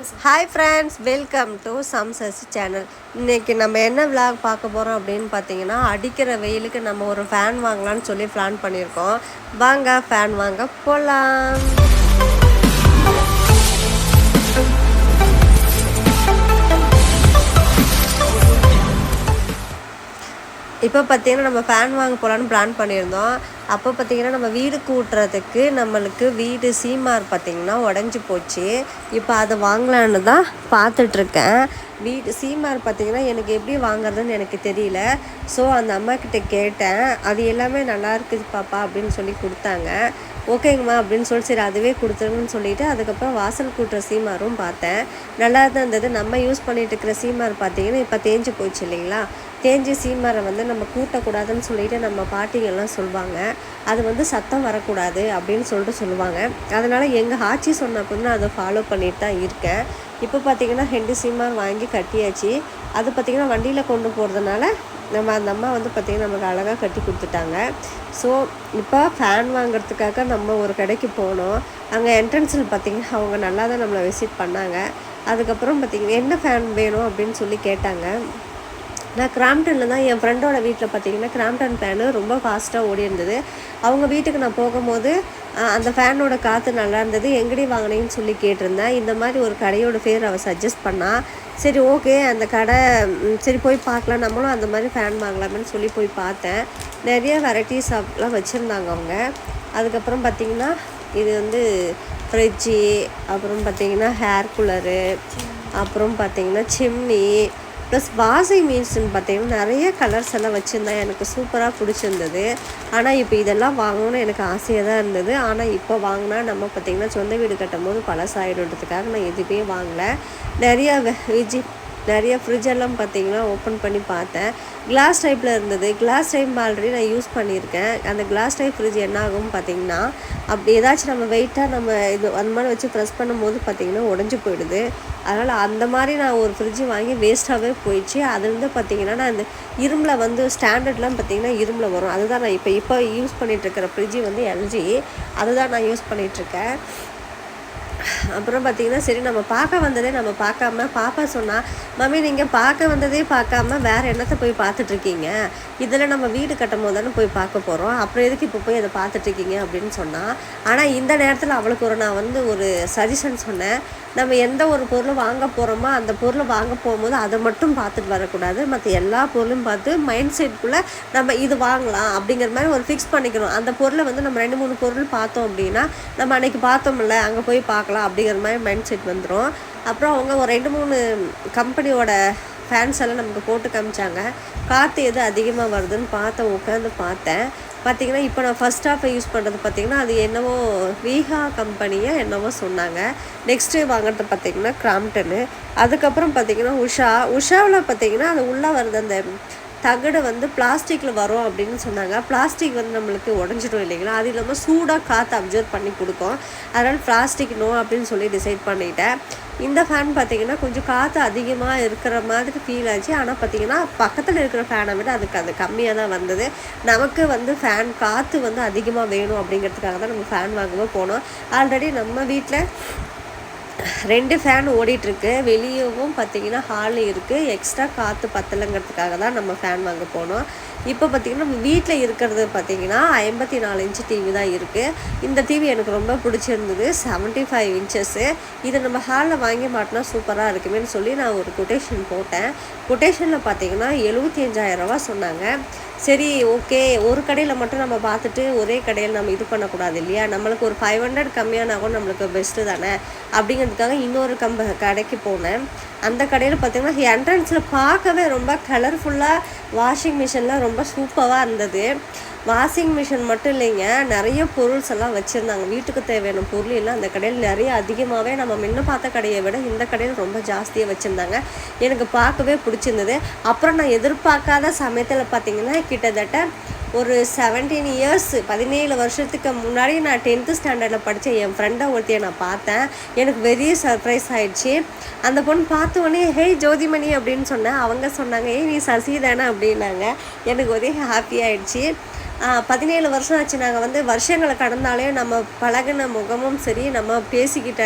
Hi friends welcome to சம்சஸ் channel இன்றைக்கி நம்ம என்ன விளாக் பார்க்க போகிறோம் அப்படின்னு பார்த்தீங்கன்னா அடிக்கிற வெயிலுக்கு நம்ம ஒரு ஃபேன் வாங்கலாம்னு சொல்லி பிளான் பண்ணியிருக்கோம். வாங்க ஃபேன் வாங்க போகலாம் இப்போ பார்த்தீங்கன்னா நம்ம ஃபேன் வாங்க போகலான்னு பிளான் பண்ணியிருந்தோம். அப்போ பார்த்தீங்கன்னா நம்ம வீடு கூட்டுறதுக்கு நம்மளுக்கு வீடு சீமார் பார்த்திங்கன்னா உடஞ்சி போச்சு. இப்போ அதை வாங்கலான்னு தான் பார்த்துட்ருக்கேன். வீடு சீமார் பார்த்திங்கன்னா எனக்கு எப்படி வாங்குறதுன்னு எனக்கு தெரியல. ஸோ அந்த அம்மாக்கிட்ட கேட்டேன். அது எல்லாமே நல்லா இருக்குது பாப்பா அப்படின்னு சொல்லி கொடுத்தாங்க. ஓகேங்கம்மா அப்படின்னு சொல்லி சரி அதுவே கொடுத்துருங்கன்னு சொல்லிவிட்டு அதுக்கப்புறம் வாசல் கூட்டுற சீமாரும் பார்த்தேன். நல்லா தான் இருந்தது. நம்ம யூஸ் பண்ணிட்டு இருக்கிற சீமார் பார்த்தீங்கன்னா இப்போ தேஞ்சு போச்சு இல்லைங்களா? தேஞ்சு சீமாரை வந்து நம்ம கூட்டக்கூடாதுன்னு சொல்லிட்டு நம்ம பாட்டிங்கெல்லாம் சொல்லுவாங்க அது வந்து சத்தம் வரக்கூடாது அப்படின்னு சொல்லிட்டு சொல்லுவாங்க. அதனால் எங்கள் ஆட்சி சொன்னப்போ நான் அதை ஃபாலோ பண்ணிட்டு தான் இருக்கேன். இப்போ பார்த்தீங்கன்னா ரெண்டு சீமார் வாங்கி கட்டியாச்சு. அது பார்த்தீங்கன்னா வண்டியில் கொண்டு போகிறதுனால நம்ம அந்த அம்மா வந்து பார்த்திங்கன்னா நமக்கு அழகாக கட்டி கொடுத்துட்டாங்க. ஸோ இப்போ ஃபேன் வாங்குறதுக்காக நம்ம ஒரு கடைக்கு போனோம். அங்கே என்ட்ரன்ஸில் பார்த்திங்கன்னா அவங்க நல்லா தான் நம்மளை விசிட் பண்ணாங்க. அதுக்கப்புறம் பார்த்திங்கன்னா என்ன ஃபேன் வேணும்? அப்படின்னு சொல்லி கேட்டாங்க. நான் கிராம்டனில் தான் என் ஃப்ரெண்டோட வீட்டில் பார்த்தீங்கன்னா கிராம்டன் ஃபேனு ரொம்ப ஃபாஸ்ட்டாக ஓடி இருந்தது. அவங்க வீட்டுக்கு நான் போகும்போது அந்த ஃபேனோட காற்று நல்லா இருந்தது. எங்கடி வாங்கினேன்னு சொல்லி கேட்டிருந்தேன். இந்த மாதிரி ஒரு கடையோட பேர் அவள் சஜஸ்ட் பண்ணா. சரி ஓகே அந்த கடை சரி போய் பார்க்கலாம். நம்மளும் அந்த மாதிரி ஃபேன் வாங்கலாமேன்னு சொல்லி போய் பார்த்தேன். நிறைய வெரைட்டிஸ் ஆஃப்லாம் வச்சுருந்தாங்க அவங்க. அதுக்கப்புறம் பார்த்திங்கன்னா இது வந்து ஃப்ரிட்ஜி அப்புறம் பார்த்திங்கன்னா ஹேர் கூலரு அப்புறம் பார்த்திங்கன்னா சிம்னி ப்ளஸ் வாஷிங் மிஷின் பார்த்தீங்கன்னா நிறைய கலர்ஸ் எல்லாம் வச்சுருந்தேன். எனக்கு சூப்பராக பிடிச்சிருந்தது. ஆனால் இப்போ இதெல்லாம் வாங்கணும்னு எனக்கு ஆசையாக தான் இருந்தது. ஆனால் இப்போ வாங்கினா நம்ம பார்த்திங்கன்னா சொந்த வீடு கட்டும் போது பழசாயிடுன்றதுக்காக நான் எதுவுமே வாங்கலை. நிறையா விஜி நிறைய ஃப்ரிட்ஜ் எல்லாம் பார்த்தீங்கன்னா ஓப்பன் பண்ணி பார்த்தேன். கிளாஸ் டைப்பில் இருந்தது. கிளாஸ் டைப் ஆல்ரெடி நான் யூஸ் பண்ணியிருக்கேன். அந்த கிளாஸ் டைப் ஃப்ரிட்ஜ் என்ன ஆகும் பார்த்தீங்கன்னா அப்படி ஏதாச்சும் நம்ம வெயிட்டாக நம்ம இது அந்த மாதிரி வச்சு ப்ரெஸ் பண்ணும்போது பார்த்திங்கன்னா உடஞ்சி போயிடுது. அதனால் அந்த மாதிரி நான் ஒரு ஃப்ரிட்ஜ் வாங்கி வேஸ்ட்டாகவே போயிடுச்சு. அதுலேருந்து பார்த்தீங்கன்னா நான் இந்த இரும்பில் வந்து ஸ்டாண்டர்ட்லாம் பார்த்தீங்கன்னா இரும்பில் வரும். அதுதான் நான் இப்போ இப்போ யூஸ் பண்ணிகிட்டு இருக்கிற ஃப்ரிட்ஜு வந்து எல்ஜி அதுதான் நான் யூஸ் பண்ணிகிட்ருக்கேன் அப்புறம் பார்த்தீங்கன்னா சரி நம்ம பார்க்க வந்ததே நம்ம பார்க்காம பாப்பா சொன்னால் மம்மி நீங்கள் பார்க்க வந்ததே பார்க்காம வேறு என்னத்தை போய் பார்த்துட்டு இருக்கீங்க இதில் நம்ம வீடு கட்டும் போது தானே போய் பார்க்க போகிறோம் அப்புறம் எதுக்கு இப்போ போய் அதை பார்த்துட்ருக்கீங்க அப்படின்னு சொன்னால் ஆனால் இந்த நேரத்தில் அவளுக்கு ஒரு நான் வந்து ஒரு சஜஷன் சொன்னேன். நம்ம எந்த ஒரு பொருள் வாங்க போகிறோமோ அந்த பொருளை வாங்க போகும்போது அதை மட்டும் பார்த்துட்டு வரக்கூடாது. மற்ற எல்லா பொருளும் பார்த்து மைண்ட் செட்குள்ளே நம்ம இது வாங்கலாம் அப்படிங்கிற மாதிரி ஒரு ஃபிக்ஸ் பண்ணிக்கணும். அந்த பொருளை வந்து நம்ம ரெண்டு மூணு பொருள் பார்த்தோம் அப்படின்னா நம்ம அன்னைக்கு பார்த்தோம்ல அங்கே போய் பார்க்கலாம் அப்படிங்கிற மாதிரி மைண்ட் செட் வந்துடும் அப்புறம் அவங்க ஒரு ரெண்டு மூணு கம்பெனியோட ஃபேன்ஸ் எல்லாம் நமக்கு போட்டு காமிச்சாங்க. காற்று எது அதிகமாக வருதுன்னு பார்த்தேன் உட்காந்து பார்த்தேன். பார்த்திங்கன்னா இப்போ நான் ஃபஸ்ட் ஹாஃபை யூஸ் பண்ணுறது பார்த்தீங்கன்னா அது என்னவோ வீஹா கம்பெனியை என்னவோ சொன்னாங்க. நெக்ஸ்ட்டு வாங்குறது பார்த்திங்கன்னா கிராம்டனு அதுக்கப்புறம் பார்த்தீங்கன்னா உஷா. உஷாவில் பார்த்தீங்கன்னா அது உள்ளே வருது அந்த தகடு வந்து பிளாஸ்டிக்கில் வரும் அப்படின்னு சொன்னாங்க. பிளாஸ்டிக் வந்து நம்மளுக்கு உடஞ்சிடும் இல்லைங்களா? அது இல்லாமல் சூடாக காற்று அப்சர்வ் பண்ணி கொடுக்கும். அதனால் பிளாஸ்டிக் நோ அப்படின்னு சொல்லி டிசைட் பண்ணிட்டேன். இந்த ஃபேன் பார்த்தீங்கன்னா கொஞ்சம் காற்று அதிகமாக இருக்கிற மாதிரி ஃபீல் ஆச்சு. ஆனால் பார்த்தீங்கன்னா பக்கத்தில் இருக்கிற ஃபேனை விட அதுக்கு அது கம்மியாக தான் வந்தது. நமக்கு வந்து ஃபேன் காற்று வந்து அதிகமாக வேணும் அப்படிங்கிறதுக்காக தான் நம்ம ஃபேன் வாங்கவே போனோம். ஆல்ரெடி நம்ம வீட்டில் ரெண்டு ஃபேன் ஓடிட்டுருக்கு. வெளியவும் பார்த்தீங்கன்னா ஹால் இருக்குது எக்ஸ்ட்ரா காற்று பத்தலைங்கிறதுக்காக தான் நம்ம ஃபேன் வாங்க போனோம். இப்போ பார்த்தீங்கன்னா நம்ம வீட்டில் இருக்கிறது பார்த்தீங்கன்னா ஐம்பத்தி நாலு இன்ச்சு டிவி தான் இருக்குது இந்த டிவி எனக்கு ரொம்ப பிடிச்சிருந்தது. செவன்ட்டி ஃபைவ் இன்ச்சஸ்ஸு இதை நம்ம ஹாலில் வாங்கி மாட்டினா சூப்பராக இருக்குமேன்னு சொல்லி நான் ஒரு கொட்டேஷன் போட்டேன். கொட்டேஷனில் பார்த்தீங்கன்னா எழுபத்தி அஞ்சாயிரரூவா சொன்னாங்க. சரி ஓகே ஒரு கடையில் மட்டும் நம்ம பார்த்துட்டு ஒரே கடையில் நம்ம இது பண்ணக்கூடாது இல்லையா? நம்மளுக்கு ஒரு ஃபைவ் ஹண்ட்ரட் கம்மியானா கூட நம்மளுக்கு பெஸ்ட்டு தானே? அப்படிங்கிறதுக்காக இன்னொரு கம்ப கடைக்கு போனேன். அந்த கடையில் பார்த்தீங்கன்னா என்ட்ரன்ஸில் பார்க்கவே ரொம்ப கலர்ஃபுல்லாக வாஷிங் மிஷின்லாம் ரொம்ப ரொம்ப சூப்பராக இருந்தது. வாஷிங் மிஷின் மட்டும் இல்லைங்க நிறைய பொருள்ஸ் எல்லாம் வச்சுருந்தாங்க. வீட்டுக்கு தேவையான பொருள் எல்லாம் அந்த கடையில் நிறைய அதிகமாகவே நம்ம முன்ன பார்த்த கடையை விட இந்த கடையில் ரொம்ப ஜாஸ்தியாக வச்சுருந்தாங்க. எனக்கு பார்க்கவே பிடிச்சிருந்தது. அப்புறம் நான் எதிர்பார்க்காத சமயத்தில் பார்த்தீங்கன்னா கிட்டத்தட்ட ஒரு செவன்டீன் இயர்ஸ் பதினேழு வருஷத்துக்கு முன்னாடி நான் டென்த்து ஸ்டாண்டர்டில் படித்த என் ஃப்ரெண்டை ஒருத்தையை நான் பார்த்தேன். எனக்கு பெரிய சர்ப்ரைஸ் ஆயிடுச்சு. அந்த பொண்ணு பார்த்த உடனே ஹேய் ஜோதிமணி அப்படின்னு சொன்னேன். அவங்க சொன்னாங்க ஏய் நீ சசி தானே? அப்படின்னாங்க. எனக்கு ஒரே ஹாப்பி ஆயிடுச்சு. பதினேழு வருஷம் ஆச்சு. நாங்கள் வந்து வருஷங்களை கடந்தாலே நம்ம பழகின முகமும் சரி நம்ம பேசிக்கிட்ட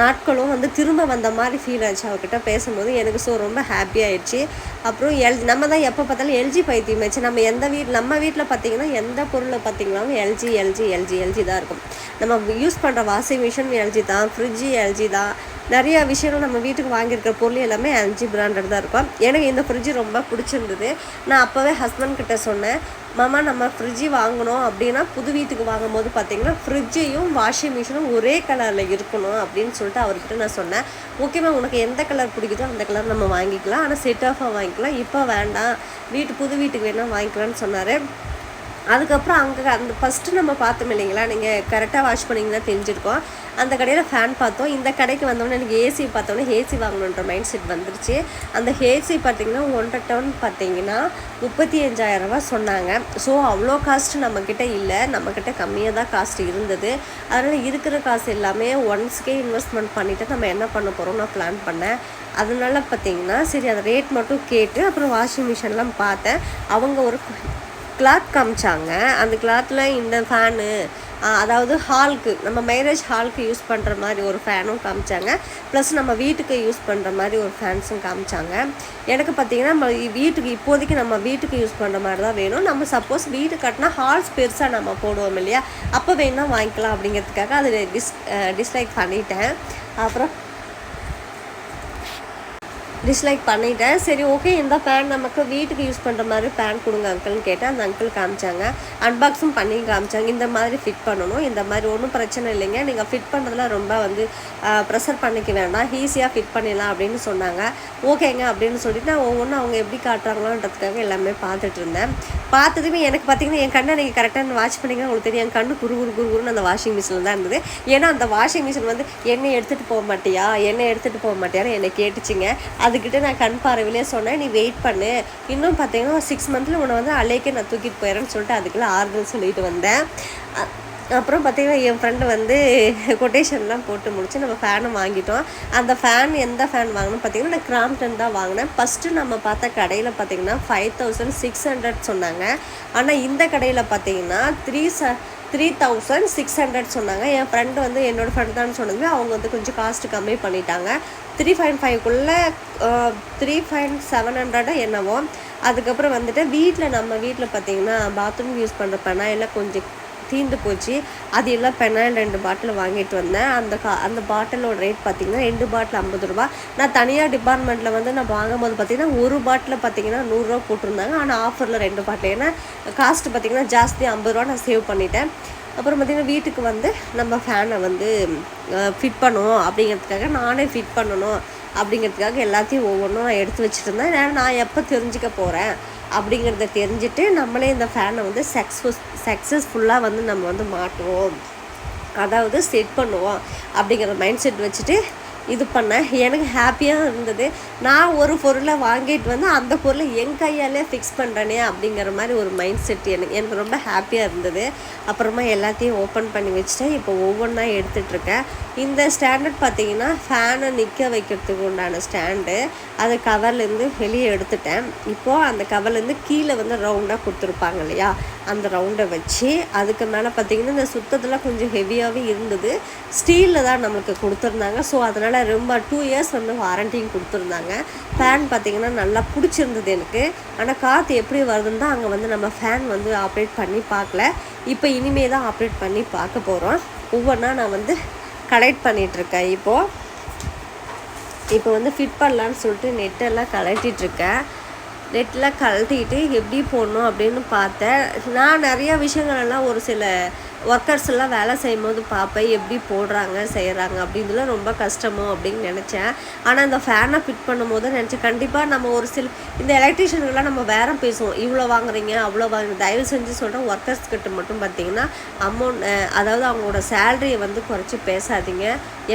நாட்களும் வந்து திரும்ப வந்த மாதிரி ஃபீல் ஆச்சு அவர்கிட்ட பேசும்போது. எனக்கு ஸோ ரொம்ப ஹாப்பி ஆயிடுச்சு. அப்புறம் எல் நம்ம தான் எப்போ பார்த்தாலும் எல்ஜி பைத்தியம் ஆச்சு நம்ம எந்த வீட் நம்ம வீட்டில் பார்த்தீங்கன்னா எந்த பொருளை பார்த்திங்கனாலும் எல்ஜி எல்ஜி எல்ஜி எல்ஜி தான் இருக்கும். நம்ம யூஸ் பண்ணுற வாஷிங் மிஷின் எல்ஜி தான் ஃப்ரிட்ஜு எல்ஜி தான். நிறைய விஷயங்கள் நம்ம வீட்டுக்கு வாங்கியிருக்கிற பொருள் எல்லாமே எல்ஜி பிராண்டட் தான் இருக்கும். எனக்கு இந்த ஃப்ரிட்ஜு ரொம்ப பிடிச்சிருந்தது. நான் அப்போவே ஹஸ்பண்ட் கிட்ட சொன்னேன் மாமா நம்ம ஃப்ரிட்ஜு வாங்கணும் அப்படின்னா புது வீட்டுக்கு வாங்கும் போது பார்த்தீங்கன்னா ஃப்ரிட்ஜையும் வாஷிங் மிஷினும் ஒரே கலரில் இருக்கணும். அப்படின்னு சொல்லிட்டு அவர்கிட்ட நான் சொன்னேன். ஓகேம்மா உனக்கு எந்த கலர் பிடிக்குதோ அந்த கலர் நம்ம வாங்கிக்கலாம். ஆனால் செட் ஆஃபாக வாங்கிக்கலாம். இப்போ வேண்டாம். வீட்டு புது வீட்டுக்கு வேணால் வாங்கிக்கலாம்னு சொன்னார். அதுக்கப்புறம் அங்கே அந்த ஃபஸ்ட்டு நம்ம பார்த்தோம் இல்லைங்களா? நீங்கள் கரெக்டாக வாஷ் பண்ணிங்கன்னா தெரிஞ்சிருக்கோம். அந்த கடையில் ஃபேன் பார்த்தோம். இந்த கடைக்கு வந்தோடனே எனக்கு ஏசி பார்த்தோன்னே ஏசி வாங்கணுன்ற மைண்ட் செட் வந்துருச்சு. அந்த ஏசி பார்த்தீங்கன்னா ஒன்றரை டவுன் பார்த்தீங்கன்னா முப்பத்தி அஞ்சாயிரம் ரூபாய் சொன்னாங்க. ஸோ அவ்வளோ காஸ்ட் நம்மக்கிட்ட இல்லை. நம்மக்கிட்ட கம்மியாக தான் காஸ்ட் இருந்தது. அதனால் இருக்கிற காசு எல்லாமே ஒன்ஸ்க்கே இன்வெஸ்ட்மெண்ட் பண்ணிவிட்டு நம்ம என்ன பண்ண போகிறோம் நான் பிளான் பண்ணேன். அதனால பார்த்தீங்கன்னா சரி அந்த ரேட் மட்டும் கேட்டு அப்புறம் வாஷிங் மிஷின்லாம் பார்த்தேன். அவங்க ஒரு கிளாத் காமிச்சாங்க. அந்த கிளாத்தில் இந்த ஃபேனு அதாவது ஹாலுக்கு நம்ம மேரேஜ் ஹாலுக்கு யூஸ் பண்ணுற மாதிரி ஒரு ஃபேனும் காமிச்சாங்க. ப்ளஸ் நம்ம வீட்டுக்கு யூஸ் பண்ணுற மாதிரி ஒரு ஃபேன்ஸும் காமிச்சாங்க. எனக்கு பார்த்தீங்கன்னா நம்ம வீட்டுக்கு இப்போதைக்கு நம்ம வீட்டுக்கு யூஸ் பண்ணுற மாதிரி தான் வேணும். நம்ம சப்போஸ் வீடு கட்டினா ஹால்ஸ் பெருசாக நம்ம போடுவோம் இல்லையா? அப்போ வேணா வாங்கிக்கலாம் அப்படிங்கிறதுக்காக அது டிஸ் டிஸ்லைக் பண்ணிட்டேன். அப்புறம் டிஸ்லைக் பண்ணிட்டேன். சரி ஓகே இந்த ஃபேன் நமக்கு வீட்டுக்கு யூஸ் பண்ணுற மாதிரி ஃபேன் கொடுங்க அங்கிள்னு கேட்டேன். அந்த அங்கிள் காமிச்சாங்க. அன்பாக்ஸும் பண்ணி காமிச்சாங்க. இந்த மாதிரி ஃபிட் பண்ணணும். இந்த மாதிரி ஒன்றும் பிரச்சனை இல்லைங்க. நீங்கள் ஃபிட் பண்ணுறதுல ரொம்ப வந்து ப்ரெஷர் பண்ணிக்க வேண்டாம். ஈஸியாக ஃபிட் பண்ணிடலாம் அப்படின்னு சொன்னாங்க. ஓகேங்க அப்படின்னு சொல்லிட்டு நான் ஒவ்வொன்றும் அவங்க எப்படி காட்டுறாங்களோன்றதுக்காக எல்லாமே பார்த்துட்டு இருந்தேன். பார்த்ததுமே எனக்கு பார்த்தீங்கன்னா என் கண்ணை நீங்கள் கரெக்டாக வாட்ச் பண்ணிங்கன்னா உங்களுக்கு தெரியும். என் கண்ணு குரு குரு குருன்னு அந்த வாஷிங் மிஷினில் தான் இருந்தது. ஏன்னா அந்த வாஷிங் மிஷின் வந்து என்னை எடுத்துகிட்டு போக மாட்டியா? என்னை எடுத்துகிட்டு போக மாட்டியான்னு என்னை கேட்டுச்சிங்க. அதுக்கிட்ட நான் கண் பார்வையிலே சொன்னேன் நீ வெயிட் பண்ணு. இன்னும் பார்த்தீங்கன்னா சிக்ஸ் மந்த்தில் உன்னை வந்து அலைக்கே நான் தூக்கிட்டு போயிடறேன்னு சொல்லிட்டு அதுக்குள்ளே ஆறுதல் சொல்லிட்டு வந்தேன். அப்புறம் பார்த்தீங்கன்னா என் ஃப்ரெண்டு வந்து கொட்டேஷன்லாம் போட்டு முடிச்சு நம்ம ஃபேனை வாங்கிட்டோம். அந்த ஃபேன் எந்த ஃபேன் வாங்கணும் பார்த்தீங்கன்னா நான் கிராம்டன் தான் வாங்கினேன். ஃபஸ்ட்டு நம்ம பார்த்த கடையில் பார்த்தீங்கன்னா ஃபைவ் தௌசண்ட் சிக்ஸ் ஹண்ட்ரட் சொன்னாங்க. ஆனால் இந்த கடையில் பார்த்தீங்கன்னா த்ரீ ச த்ரீ தௌசண்ட் சிக்ஸ் ஹண்ட்ரட் சொன்னாங்க. என் ஃப்ரெண்டு வந்து என்னோடய ஃப்ரெண்டு தான் சொன்னது. அவங்க வந்து கொஞ்சம் காஸ்ட் கம்மி பண்ணிட்டாங்க. த்ரீ பாயிண்ட் ஃபைவ்க்குள்ளே த்ரீ பாயிண்ட் செவன் ஹண்ட்ரடோ என்னவோ. அதுக்கப்புறம் வந்துட்டு வீட்டில் நம்ம வீட்டில் பார்த்தீங்கன்னா பாத்ரூம் யூஸ் பண்ணுறப்பனா எல்லாம் கொஞ்சம் தீந்து போச்சு. அது எல்லாம் பெனாயில் ரெண்டு பாட்டில் வாங்கிட்டு வந்தேன். அந்த கா அந்த பாட்டிலோட ரேட் பார்த்தீங்கன்னா ரெண்டு பாட்டில் ஐம்பது ரூபா. நான் தனியாக டிபார்ட்மெண்ட்டில் வந்து நான் வாங்கும்போது பார்த்தீங்கன்னா ஒரு பாட்டில் பார்த்தீங்கன்னா நூறுரூவா போட்டிருந்தாங்க. ஆனால் ஆஃபரில் ரெண்டு பாட்டில். ஏன்னா காஸ்ட் பார்த்தீங்கன்னா ஜாஸ்தி ஐம்பது ரூபா நான் சேவ் பண்ணிட்டேன். அப்புறம் பார்த்தீங்கன்னா வீட்டுக்கு வந்து நம்ம ஃபேனை வந்து ஃபிட் பண்ணுவோம் அப்படிங்கிறதுக்காக நானே ஃபிட் பண்ணணும் அப்படிங்கிறதுக்காக எல்லாத்தையும் ஒவ்வொன்றும் நான் எடுத்து வச்சுட்டு இருந்தேன். ஏன்னா நான் எப்போ தெரிஞ்சுக்க போகிறேன் அப்படிங்கிறத தெரிஞ்சுட்டு நம்மளே இந்த ஃபேனை வந்து சக்ஸஸ் சக்ஸஸ்ஃபுல்லாக வந்து நம்ம வந்து மாட்டுவோம் அதாவது செட் பண்ணுவோம். அப்படிங்கிற மைண்ட் செட் வச்சுட்டு இது பண்ணேன் எனக்கு ஹாப்பியாக இருந்தது. நான் ஒரு பொருளை வாங்கிட்டு வந்து அந்த பொருளை என் கையாலே ஃபிக்ஸ் பண்ணுறேனே அப்படிங்கிற மாதிரி ஒரு மைண்ட் செட் எனக்கு. எனக்கு ரொம்ப ஹாப்பியாக இருந்தது. அப்புறமா எல்லாத்தையும் ஓப்பன் பண்ணி வச்சுட்டேன். இப்போ ஒவ்வொன்றா எடுத்துகிட்ருக்கேன் இந்த ஸ்டாண்டர்ட் பார்த்தீங்கன்னா ஃபேனை நிற்க வைக்கிறதுக்கு உண்டான ஸ்டாண்டு அது கவர்லேருந்து வெளியே எடுத்துட்டேன். இப்போது அந்த கவர்லேருந்து கீழே வந்து ரவுண்டாக கொடுத்துருப்பாங்க இல்லையா? அந்த ரவுண்டை வச்சு அதுக்கு மேலே பார்த்தீங்கன்னா இந்த சுத்தத்தில் கொஞ்சம் ஹெவியாகவே இருந்தது. ஸ்டீலில் தான் நம்மளுக்கு கொடுத்துருந்தாங்க. ஸோ அதனால் ரொம்ப டூ இயர்ஸ் வந்து வாரண்டியும் கொடுத்துருந்தாங்க. ஃபேன் பார்த்திங்கன்னா நல்லா பிடிச்சிருந்தது எனக்கு. ஆனால் காற்று எப்படி வருதுன்னு தான் அங்கே வந்து நம்ம ஃபேன் வந்து ஆப்ரேட் பண்ணி பார்க்கல. இப்போ இனிமே தான் ஆப்ரேட் பண்ணி பார்க்க போகிறோம் ஒவ்வொன்றா நான் வந்து கலெக்ட் பண்ணிகிட்ருக்கேன் இப்போது இப்போ வந்து ஃபிட் பண்ணலான்னு சொல்லிட்டு நெட்டெல்லாம் கலட்டிகிட்ருக்கேன் நெட்டெலாம் கழட்டிட்டு எப்படி போடணும் அப்படின்னு பார்த்தேன். நான் நிறையா விஷயங்கள் எல்லாம் ஒரு சில ஒர்க்கர்ஸ் எல்லாம் வேலை செய்யும் போது பார்ப்பேன் எப்படி போடுறாங்க செய்கிறாங்க அப்படின்றதுலாம் ரொம்ப கஷ்டமோ அப்படின்னு நினச்சேன். ஆனால் இந்த ஃபேனை ஃபிட் பண்ணும்போது நினச்சேன் கண்டிப்பாக நம்ம ஒரு சில இந்த எலக்ட்ரிஷியனுக்கெல்லாம் நம்ம வேற பேசுவோம். இவ்வளோ வாங்குறீங்க அவ்வளோ வாங்குறீங்க. தயவு செஞ்சு சொல்கிறேன் ஒர்க்கர்ஸ் கிட்ட மட்டும் பார்த்தீங்கன்னா அமௌண்ட் அதாவது அவங்களோட சேலரியை வந்து குறைச்சி பேசாதீங்க.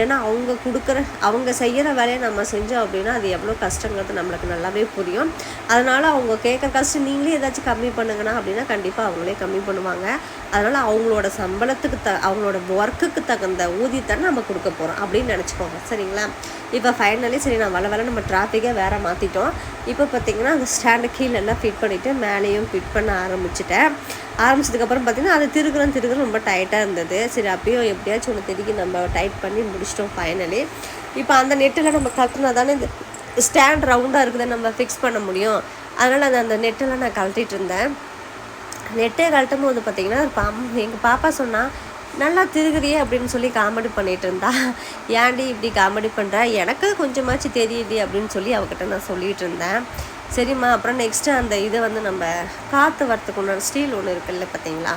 ஏன்னா அவங்க கொடுக்குற அவங்க செய்கிற வேலையை நம்ம செஞ்சோம் அப்படின்னா அது எவ்வளோ கஷ்டங்கிறது நம்மளுக்கு நல்லாவே புரியும். அதனால் அவங்க கேட்குற கஷ்டம் நீங்களே ஏதாச்சும் கம்மி பண்ணுங்கன்னா அப்படின்னா கண்டிப்பாக அவங்களே கம்மி பண்ணுவாங்க. அதனால் அவங்களோட சம்பளத்துக்கு த அவங்களோட ஒர்க்குக்கு தகுந்த ஊதியத்தை நம்ம கொடுக்க போகிறோம் அப்படின்னு நினச்சிக்கோங்க. சரிங்களா? இப்போ ஃபைனலி சரி நான் வள வள நம்ம டிராஃபிக்கை வேறு மாற்றிட்டோம் இப்போ பார்த்திங்கன்னா அந்த ஸ்டாண்டு கீழே எல்லாம் ஃபிட் பண்ணிவிட்டு மேலேயும் ஃபிட் பண்ண ஆரம்பிச்சிட்டேன். ஆரம்பிச்சதுக்கப்புறம் பார்த்திங்கன்னா அது திருகுறம் திருகுறம் ரொம்ப டைட்டாக இருந்தது. சரி அப்பயும் எப்படியாச்சும் ஒன்று திருக்கி நம்ம டைட் பண்ணி முடிச்சிட்டோம் ஃபைனலி இப்போ அந்த நெட்டில் நம்ம கட்டினா தானே இந்த ஸ்டாண்ட் ரவுண்டாக இருக்குதை நம்ம ஃபிக்ஸ் பண்ண முடியும். அதனால் அந்த அந்த நெட்டெல்லாம் நான் கழட்டிகிட்டு இருந்தேன். நெட்டே கழட்டும் போது பார்த்தீங்கன்னா பாம் எங்கள் பாப்பா சொன்னால் நல்லா திருகிறியே அப்படின்னு சொல்லி காமெடி பண்ணிட்டு இருந்தா. ஏன்டி இப்படி காமெடி பண்ணுற எனக்கு கொஞ்சமாச்சு தெரியுது அப்படின்னு சொல்லி அவகிட்ட நான் சொல்லிட்டு இருந்தேன். சரிம்மா அப்புறம் நெக்ஸ்ட்டு அந்த இதை வந்து நம்ம காற்று வரத்துக்கு உண்டான ஸ்டீல் ஒன்று இருக்குல்ல பார்த்தீங்களா?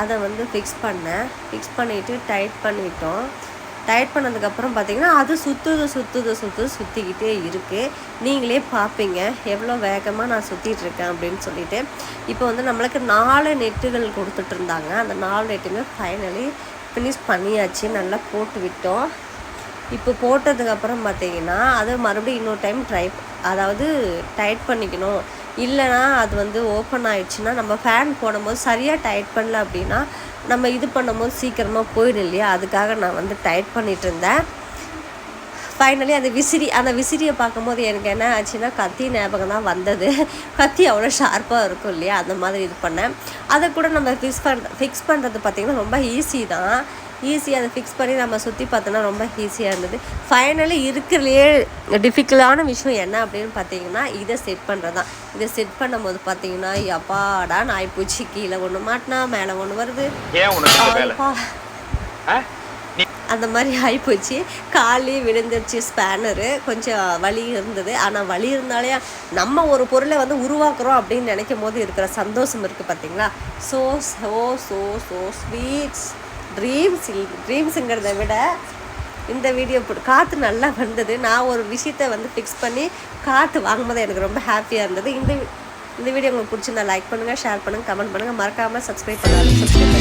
அதை வந்து ஃபிக்ஸ் பண்ணேன். ஃபிக்ஸ் பண்ணிவிட்டு டைட் பண்ணிட்டோம். டயட் பண்ணதுக்கப்புறம் பார்த்தீங்கன்னா அது சுற்றுது சுற்றுது சுற்றுது சுற்றிக்கிட்டே இருக்குது நீங்களே பார்ப்பீங்க எவ்வளோ வேகமாக நான் சுற்றிட்டு இருக்கேன் அப்படின்னு சொல்லிட்டு. இப்போ வந்து நம்மளுக்கு நாலு நெட்டுகள் கொடுத்துட்ருந்தாங்க. அந்த நாலு நெட்டுமே ஃபைனலி ஃபினிஷ் பண்ணியாச்சு. நல்லா போட்டு விட்டோம். இப்போ போட்டதுக்கப்புறம் பார்த்தீங்கன்னா அது மறுபடியும் இன்னொரு டைம் ட்ரை அதாவது டைட் பண்ணிக்கணும். இல்லைனா அது வந்து ஓப்பன் ஆயிடுச்சுன்னா நம்ம ஃபேன் போடும்போது சரியாக டைட் பண்ணல அப்படின்னா நம்ம இது பண்ணும்போது சீக்கிரமாக போயிடும் இல்லையா? அதுக்காக நான் வந்து டைட் பண்ணிட்டு இருந்தேன். ஃபைனலி அந்த விசிறி அந்த விசிறியை பார்க்கும்போது எனக்கு என்ன ஆச்சுன்னா கத்தி ஞாபகம் தான் வந்தது. கத்தி அவ்வளோ ஷார்ப்பாக இருக்கும் இல்லையா? அந்த மாதிரி இது பண்ணேன். அதை கூட நம்ம ஃபிக்ஸ் பண்ண ஃபிக்ஸ் பண்ணுறது பார்த்திங்கன்னா ரொம்ப ஈஸி தான். ஈஸி அதை ஃபிக்ஸ் பண்ணி நம்ம சுற்றி பார்த்தோன்னா ரொம்ப ஈஸியாக இருந்தது. ஃபைனலி இருக்கிறதுலே டிஃபிகல்ட்டான விஷயம் என்ன அப்படின்னு பார்த்தீங்கன்னா இதை செட் பண்ணுறது தான் இதை செட் பண்ணும்போது பார்த்தீங்கன்னா அப்பாடா நாய்ப்பூச்சி கீழே ஒன்று மாட்டினா மேலே ஒன்று வருது. அந்த மாதிரி ஆகிப்போச்சு காலி விழுந்துருச்சு ஸ்பேனரு கொஞ்சம் வலி இருந்தது. ஆனால் வலி இருந்தாலே நம்ம ஒரு பொருளை வந்து உருவாக்குறோம் அப்படின்னு நினைக்கும் போது இருக்கிற சந்தோஷம் இருக்குது பார்த்தீங்களா? So so so so sweets dreams ட்ரீம்ஸுங்கிறத விட இந்த வீடியோ காற்று நல்லா வந்தது. நான் ஒரு விஷயத்த வந்து ஃபிக்ஸ் பண்ணி காற்று வாங்கும்போது எனக்கு ரொம்ப ஹாப்பியாக இருந்தது. இந்த இந்த வீடியோ உங்களுக்கு பிடிச்சிருந்தா லைக் பண்ணுங்கள் ஷேர் பண்ணுங்கள் கமெண்ட் பண்ணுங்கள் மறக்காமல் சப்ஸ்கிரைப் பண்ணாலும் சப்ஸ்கிரைப்